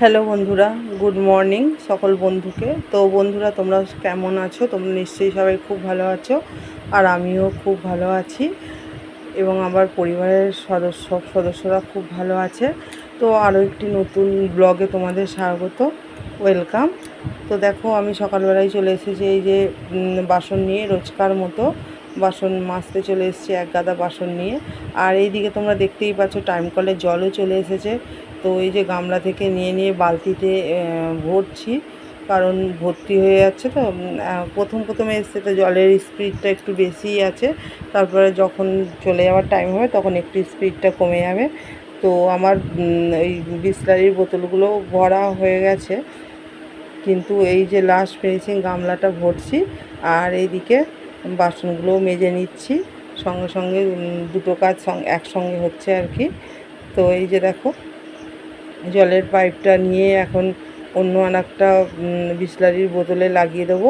Hello বন্ধুরা। Good morning সকল বন্ধুকে। তো বন্ধুরা, তোমরা কেমন আছো? তোমরা নিশ্চয়ই সবাই খুব ভালো আছো, আর আমিও খুব ভালো আছি। এবং আমার পরিবারের সদস্য সদস্যরা খুব ভালো আছে। তো আরও একটি নতুন ব্লগে তোমাদের স্বাগত। ওয়েলকাম তো দেখো, আমি সকালবেলায় চলে এসেছি এই যে বাসন নিয়ে, রোজকার মতো বাসন মাজতে চলে এসেছি, এক গাদা বাসন নিয়ে। আর এইদিকে তোমরা দেখতেই পাচ্ছ টাইম কলের জলও চলে এসেছে। তো এই যে গামলা থেকে নিয়ে নিয়ে বালতিতে ভরছি। কারণ ভর্তি হয়ে যাচ্ছে তো প্রথম প্রথমে এসছে তো জলের স্পিডটা একটু বেশিই আছে। তারপরে যখন চলে যাওয়ার টাইম হবে, তখন একটু স্পিডটা কমে যাবে। তো আমার এই বিসলারির বোতলগুলো ভরা হয়ে গেছে। কিন্তু এই যে লাস্ট ফিনিশিং গামলাটা ভরছি, আর এইদিকে বাসনগুলো মেজে নিচ্ছি। সঙ্গে সঙ্গে দুটো কাজ সঙ্গে একসঙ্গে হচ্ছে আর কি। তো এই যে দেখো জলের পাইপটা নিয়ে এখন অন্য আর একটা বিসলারির বোতলে লাগিয়ে দেবো।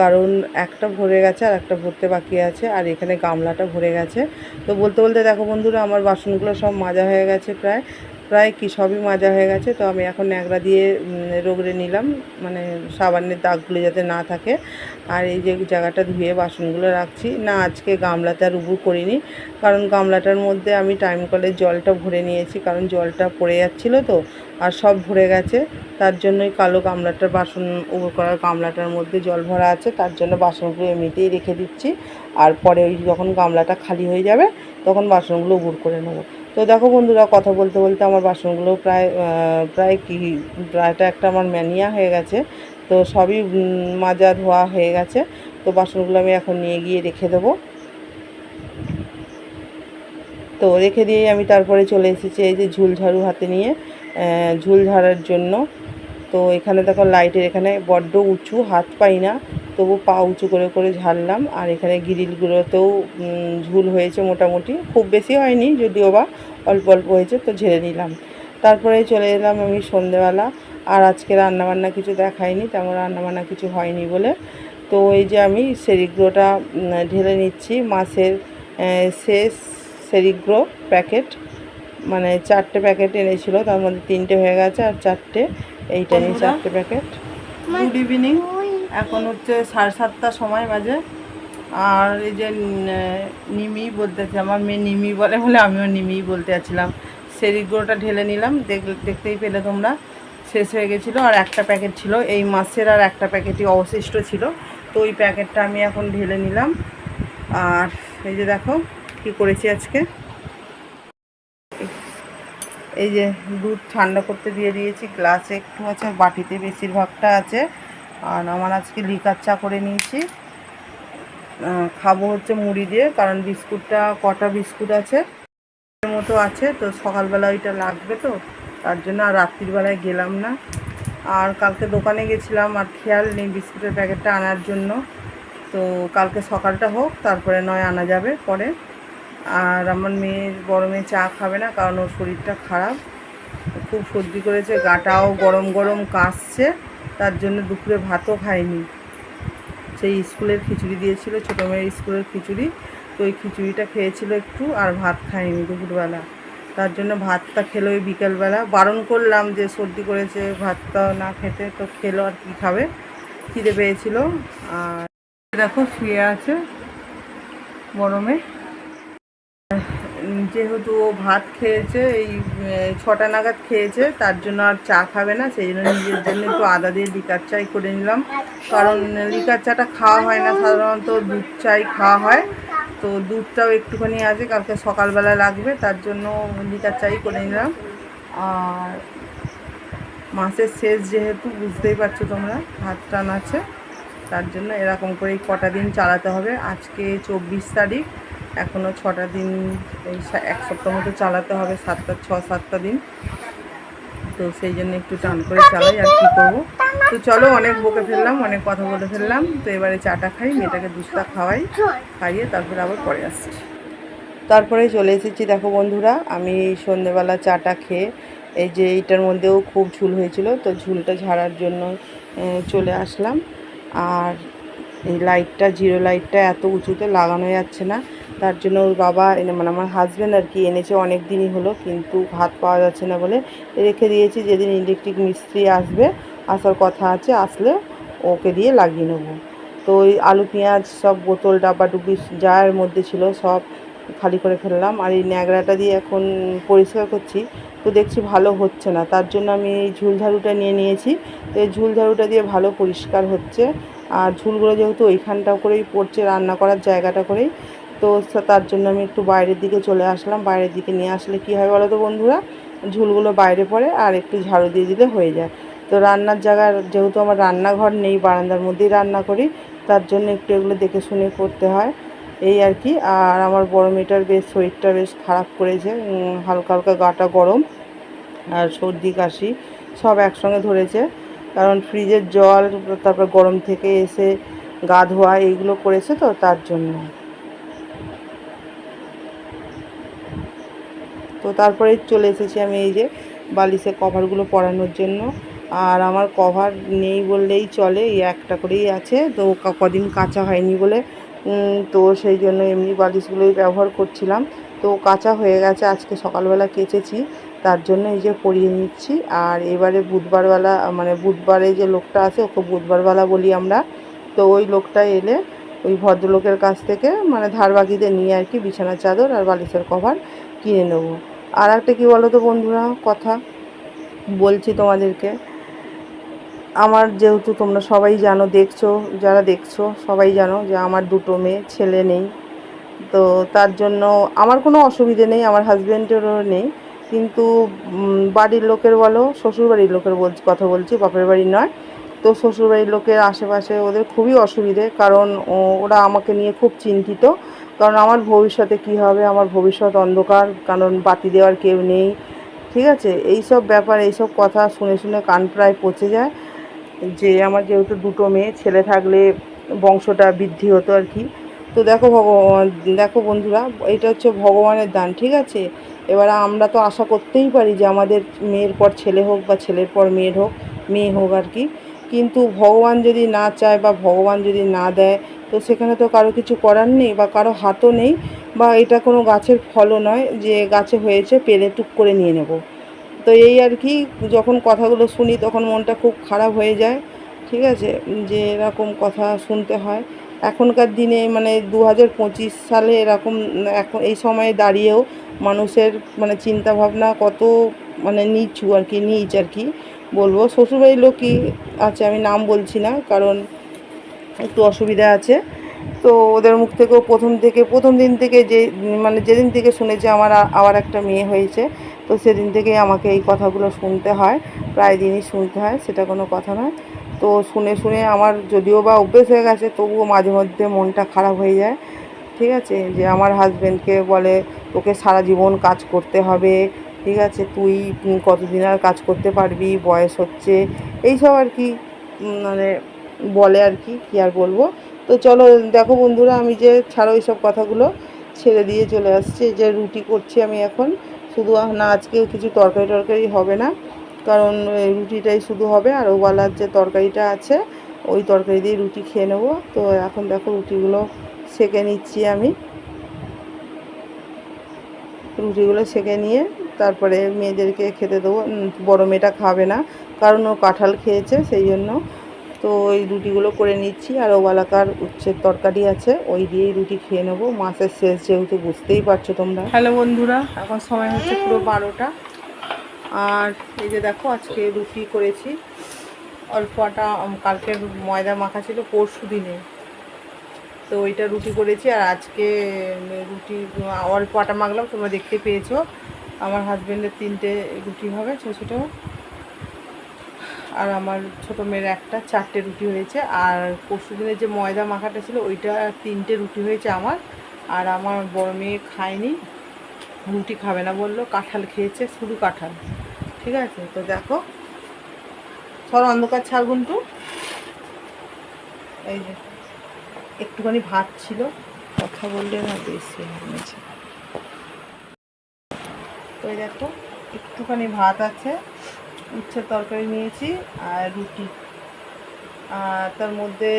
কারণ একটা ভরে গেছে আর একটা ভরতে বাকি আছে, আর এখানে গামলাটা ভরে গেছে। তো বলতে বলতে দেখো বন্ধুরা, আমার বাসনগুলো সব মাজা হয়ে গেছে প্রায়। প্রায় কি সবই মাজা হয়ে গেছে, তো আমি এখন ন্যাকড়া দিয়ে রোগড়ে নিলাম মানে সাবানের দাগগুলো যাতে না থাকে। আর এই যে জায়গাটা ধুয়ে বাসনগুলো রাখছি। না, আজকে গামলাতে আর উবু করিনি, কারণ গামলাটার মধ্যে আমি টাইম কলের জলটা ভরে নিয়েছি, কারণ জলটা পড়ে যাচ্ছিল তো, আর সব ভরে গেছে। তার জন্যই কালো গামলাটার বাসন উবু করার গামলাটার মধ্যে জল ভরা আছে, তার জন্য বাসনগুলো এমনিতেই রেখে দিচ্ছি। আর পরে ওই যখন গামলাটা খালি হয়ে যাবে, তখন বাসনগুলো উবুর করে নেব। তো দেখো বন্ধুরা, কথা বলতে বলতে আমার বাসনগুলো প্রায় প্রায় কি, প্রায়টা একটা আমার ম্যানিয়া হয়ে গেছে। তো সবই মাজা ধোয়া হয়ে গেছে। তো বাসনগুলো আমি এখন নিয়ে গিয়ে রেখে দেবো। তো রেখে দিয়েই আমি তারপরে চলে এসেছি এই যে ঝুল ঝাড়ু হাতে নিয়ে ঝুল ঝাড়ার জন্য। তো এখানে দেখো, লাইটের এখানে বড্ড উঁচু, হাত পাই না। তবু পা উঁচু করে করে ঝাড়লাম আর এখানে গ্রিলগুলোতেও ঝুল হয়েছে মোটামুটি। খুব বেশি হয়নি যদিও বা অল্প অল্প হয়েছে তো ঝেড়ে নিলাম। তারপরে চলে এলাম আমি সন্ধেবেলা। আর আজকে রান্নাবান্না কিছু দেখায়নি তেমন রান্নাবান্না কিছু হয়নি বলে। তো এই যে আমি সেরিগ্রোটা ঢেলে নিচ্ছি মাছের শেষ সেরিগ্রো প্যাকেট। মানে চারটে প্যাকেট এনেছিল তার মধ্যে তিনটে হয়ে গেছে আর চারটে। এইটা নিয়ে চারটে প্যাকেট। Good evening. এখন হচ্ছে সাড়ে সাতটা সময় বাজে। আর এই যে নিমি বলতেছি, আমার মেয়ে নিমি বলে বলে আমিও নিমি বলতে যাচ্ছিলাম। সেরিগুলোটা ঢেলে নিলাম, দেখ- দেখতেই পেলে তোমরা। শেষ হয়ে গেছিল, আর একটা প্যাকেট ছিল। এই মাছের আর একটা প্যাকেটই অবশিষ্ট ছিল। তো ওই প্যাকেটটা আমি এখন ঢেলে নিলাম। আর এই যে দেখো, কি করেছি আজকে? এই যে দুধ ঠান্ডা করতে দিয়ে দিয়েছি। গ্লাসে একটু আছে, বাটিতে বেশিরভাগটা আছে। আর আমার আজকে লিকার চা করে নিয়েছি। খাব হচ্ছে মুড়ি দিয়ে, কারণ বিস্কুটটা, কটা বিস্কুট আছে মতো আছে, তো সকালবেলা ওইটা লাগবে তো, তার জন্য আর রাত্রির বেলায় গেলাম না। আর কালকে দোকানে গেছিলাম, আর খেয়াল নেই বিস্কুটের প্যাকেটটা আনার জন্য। তো কালকে সকালটা হোক, তারপরে নয় আনা যাবে পরে। আর আমার মেয়ের, বড় মেয়ে চা খাবে না, কারণ ওর শরীরটা খারাপ। খুব সর্দি করেছে, গাটাও গরম গরম কাশছে। তার জন্য দুপুরে ভাতও খায়নি সেই স্কুলের খিচুড়ি দিয়েছিল, ছোটো মেয়ের স্কুলের খিচুড়ি। তো ওই খিচুড়িটা খেয়েছিল একটু আর ভাত খায়নি দুপুরবেলা। তার জন্য ভাতটা খেলো ওই বিকেলবেলা। বারণ করলাম যে সর্দি করেছে, ভাতটা না খেতে, তো খেলো আর কি খাবে। খিদে পেয়েছিল। আর দেখো শুয়ে আছে গরমে যেহেতু ও ভাত খেয়েছে, এই ছটা নাগাদ খেয়েছে, তার জন্য আর চা খাবে না, সেই জন্য নিজের জন্য একটু আদা দিয়ে লিকার চাই করে নিলাম। কারণ লিকার চাটা খাওয়া হয় না, সাধারণত দুধ চাই খাওয়া হয়। তো দুধটাও একটুখানি আছে, কালকে সকালবেলা লাগবে, তার জন্য লিকার চাই করে নিলাম। আর মাসের শেষ যেহেতু, বুঝতেই পারছ তোমরা, ভাত টান আছে, তার জন্য এরকম করেই কটা দিন চালাতে হবে। আজকে চব্বিশ তারিখ এখনও ছটা দিন এই এক সপ্তাহ মতো চালাতে হবে সাতটা ছ সাতটা দিন। তো সেই জন্য একটু টান করে চালাই আর কী করব? তো চলো অনেক বকে ফেললাম অনেক কথা বলে ফেললাম। তো এবারে চাটা খাই মেয়েটাকে দুধটা খাওয়াই খাইয়ে তারপরে আবার পরে আসছি। তারপরে চলে এসেছি দেখো বন্ধুরা আমি সন্ধেবেলা চাটা খেয়ে এই যে এইটার মধ্যেও খুব ঝুল হয়েছিল তো ঝুলটা ঝাড়ার জন্য চলে আসলাম। আর এই লাইটটা, জিরো লাইটটা এত উঁচুতে লাগানো যাচ্ছে না। তার জন্য ওর বাবা এনে মানে আমার হাজব্যান্ড আর কি এনেছে অনেক দিনই হলো, কিন্তু হাত পাওয়া যাচ্ছে না বলে রেখে দিয়েছি। যেদিন ইলেকট্রিক মিস্ত্রি আসবে, আসার কথা আছে, আসলে ওকে দিয়ে লাগিয়ে নেব। তো ওই আলু, পেঁয়াজ সব বোতল, ডাব্বা ডুবি যা এর মধ্যে ছিল সব খালি করে ফেললাম। আর এই ন্যাকড়াটা দিয়ে এখন পরিষ্কার করছি, তো দেখছি ভালো হচ্ছে না। তার জন্য আমি এই ঝুলঝাড়ুটা নিয়ে নিয়েছি। তো এই ঝুলঝাড়ুটা দিয়ে ভালো পরিষ্কার হচ্ছে। আর ঝুলগুলো যেহেতু ওইখানটা করেই পড়ছে, রান্না করার জায়গাটা করেই, তো তার জন্য আমি একটু বাইরের দিকে চলে আসলাম। বাইরের দিকে নিয়ে আসলে কী হয় বলো তো বন্ধুরা? ঝুলগুলো বাইরে পড়ে আর একটু ঝাড়ু দিয়ে দিলে হয়ে যায়। তো রান্নার জায়গার যেহেতু আমার রান্নাঘর নেই, বারান্দার মধ্যেই রান্না করি, তার জন্য একটু এগুলো দেখে শুনে করতে হয়। এই আর কি। আর আমার বড় মেয়েটার বেশ শরীরটা বেশ খারাপ করেছে হালকা হালকা গাটা গরম আর সর্দি কাশি সব একসঙ্গে ধরেছে। কারণ ফ্রিজের জল, তারপর গরম থেকে এসে গা ধোয়া, এইগুলো করেছে তো তার জন্য। তো তারপরে চলে এসেছি আমি এই যে বালিশে কভারগুলো পরানোর জন্য। আর আমার কভার নেই বললেই চলে, এই একটা করেই আছে। তো কদিন কাঁচা হয়নি বলে তো সেই জন্য এমনি বালিশগুলোই ব্যবহার করছিলাম। তো কাঁচা হয়ে গেছে, আজকে সকালবেলা কেচেছি। তার জন্য এই যে পরিয়ে নিচ্ছি। আর এবারে বুধবারওয়ালা মানে বুধবারে যে লোকটা আছে, ওকে বুধবারওয়ালা বলি আমরা, তো ওই লোকটা এলে ওই ভদ্রলোকের কাছ থেকে মানে ধার বাকিতে নিয়ে আর কি বিছানার চাদর আর বালিশের কভার কিনে নেব। আর একটা কী বলো তো বন্ধুরা, কথা বলছি তোমাদেরকে। আমার যেহেতু তোমরা সবাই জানো, দেখছ, যারা দেখছ, সবাই জানো যে আমার দুটো মেয়ে, ছেলে নেই। তো তার জন্য আমার কোনো অসুবিধে নেই, আমার হাজব্যান্ডেরও নেই। কিন্তু বাড়ির লোকের বলো, শ্বশুরবাড়ির লোকের বল কথা বলছি, বাপের বাড়ি নয়। তো শ্বশুরবাড়ির লোকের আশেপাশে ওদের খুবই অসুবিধে, কারণ ওরা আমাকে নিয়ে খুব চিন্তিত। কারণ আমার ভবিষ্যতে কি হবে, আমার ভবিষ্যৎ অন্ধকার, কারণ বাতি দেওয়ার কেউ নেই। ঠিক আছে? এই সব ব্যাপার, এইসব কথা শুনে শুনে কান প্রায় পচে যায়। যে আমার যেহেতু দুটো মেয়ে, ছেলে থাকলে বংশটা বৃদ্ধি হতো আর কি। তো দেখো ভগবান, দেখো বন্ধুরা, এটা হচ্ছে ভগবানের দান, ঠিক আছে? এবার আমরা তো আশা করতেই পারি যে আমাদের মেয়ের পর ছেলে হোক বা ছেলের পর মেয়ের হোক, মেয়ে হোক আর কি। কিন্তু ভগবান যদি না চায় বা ভগবান যদি না দেয়, তো সেখানে তো কারও কিছু করার নেই বা কারও হাতও নেই বা এটা কোনো গাছের ফলও নয় যে গাছে হয়েছে পেলে টুক করে নিয়ে নেব। তো এই আর কি, যখন কথাগুলো শুনি তখন মনটা খুব খারাপ হয়ে যায়, ঠিক আছে? যে এরকম কথা শুনতে হয়। এখনকার দিনে মানে দু হাজার পঁচিশ সালে এরকম, এখন এই সময়ে দাঁড়িয়েও মানুষের মানে চিন্তা ভাবনা কত মানে নিচু আর কি, নিচ আর কি বলব। শ্বশুরবাড়ির লোক লোকই আছে আমি নাম বলছি না, কারণ একটু অসুবিধা আছে। তো ওদের মুখ থেকেও প্রথম থেকে, প্রথম দিন থেকে যে মানে যেদিন থেকে শুনেছে আমার আবার একটা মেয়ে হয়েছে, তো সেদিন থেকেই আমাকে এই কথাগুলো শুনতে হয়, প্রায় দিনই শুনতে হয়, সেটা কোনো কথা নয়। তো শুনে শুনে আমার যদিও বা অভ্যেস হয়ে গেছে, তবুও মাঝে মধ্যে মনটা খারাপ হয়ে যায়। ঠিক আছে? যে আমার হাজব্যান্ডকে বলে, তোকে সারা জীবন কাজ করতে হবে, ঠিক আছে? তুই কতদিন আর কাজ করতে পারবি? বয়স হচ্ছে। এইসব আর কি মানে বলে আর কি, কী আর বলব? তো চলো, দেখো বন্ধুরা, আমি যে ছাড়ো এইসব কথাগুলো, ছেড়ে দিয়ে চলে আসছি। যে রুটি করছি আমি এখন। শুধু না, আজকেও কিছু তরকারি টরকারি হবে না। কারণ রুটিটাই শুধু হবে আর ওবেলার যে তরকারিটা আছে, ওই তরকারি দিয়ে রুটি খেয়ে নেব। তো এখন দেখো রুটিগুলো সেকে নিচ্ছি আমি। রুটিগুলো সেকে নিয়ে তারপরে মেয়েদেরকে খেতে দেবো। বড় মেয়েটা খাবে না, কারণ ও কাঁঠাল খেয়েছে সেই জন্য। তো ওই রুটিগুলো করে নিচ্ছি আর ওবালাকার উচ্ছের তরকারি আছে, ওই দিয়েই রুটি খেয়ে নেব। মাসের শেষ যেহেতু, বুঝতেই পারছ তোমরা। হ্যালো বন্ধুরা, এখন সময় হচ্ছে পুরো বারোটা। আর এই যে দেখো, আজকে রুটি করেছি। অল্প আটা কালকের ময়দা মাখা ছিল, পরশু দিনে। তো ওইটা রুটি করেছি, আর আজকে রুটি অল্প আটা মাখলাম, তোমরা দেখতে পেয়েছ। আমার হাজব্যান্ডের তিনটে রুটি হবে, ছোটো ছোটো। আর আমার ছোটো মেয়ের একটা, চারটে রুটি হয়েছে। আর পরশু দিনের যে ময়দা মাখাটা ছিল, ওইটা তিনটে রুটি হয়েছে আমার। আর আমার বড় মেয়ে খায়নি, রুটি খাবে না বলল, কাঁঠাল খেয়েছে, শুধু কাঁঠাল। ঠিক আছে? তো দেখো। সর অন্ধকার ছাড় গুন্টু। এই যে, একটুখানি ভাত ছিল। কথা বললে না বেশি হয়েছে তো এই দেখো, একটুখানি ভাত আছে। উচ্ছের তরকারি নিয়েছি আর রুটি। আর তার মধ্যে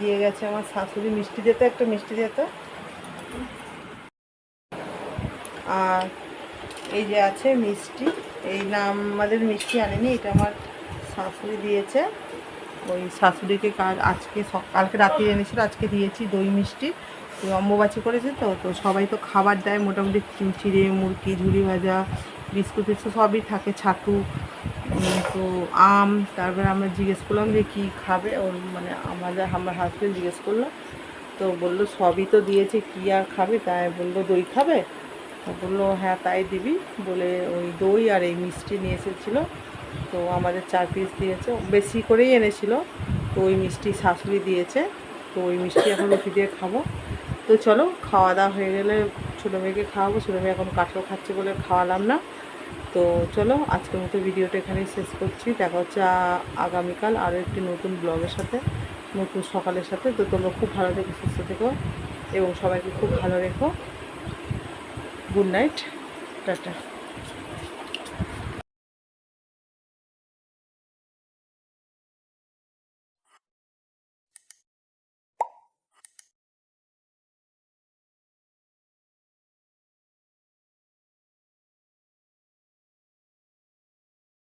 দিয়ে গেছে আমার শাশুড়ি মিষ্টি দিতে একটা মিষ্টি দিতে আর এই যে আছে মিষ্টি। এই না আমাদের মিষ্টি আনেনি, এটা আমার শাশুড়ি দিয়েছে। ওই শাশুড়িকে আজকে কালকে রাতে এনেছিল, আজকে দিয়েছি দই মিষ্টি। ওই অম্বুবাচি করেছে তো তো সবাই তো খাবার দেয়, মোটামুটি চিড়ে মুরগি ঝুড়ি ভাজা, বিস্কুট টিস্কুট সবই থাকে, ছাতু তো আম, তারপরে আমরা জিজ্ঞেস করলাম যে কী খাবে, ওর মানে আমাদের, আমার হাজবেন্ড জিজ্ঞেস করল। তো বলল সবই তো দিয়েছে, কী আর খাবে, তাই বলল দই খাবে? বলল হ্যাঁ তাই দিবি। বলে ওই দই আর এই মিষ্টি নিয়ে এসেছিল। তো আমাদের চার পিস দিয়েছে। বেশি করেই এনেছিল। তো ওই মিষ্টি শাশুড়ি দিয়েছে। তো ওই মিষ্টি এখন রুটি দিয়ে খাব। তো চলো খাওয়া দাওয়া হয়ে গেলে ছোটো মেয়েকে খাওয়াবো। ছোটো মেয়ে এখন কাঠলো খাচ্ছে বলে খাওয়ালাম না। তো চলো, আজকের মতো ভিডিওটা এখানেই শেষ করছি। দেখা হচ্ছে আগামীকাল আরও একটি নতুন ব্লগের সাথে, নতুন সকালের সাথে। তো তোমরা খুব ভালো থেকো, সুস্থ থেকো এবং সবাইকে খুব ভালো রেখো। Good night tata.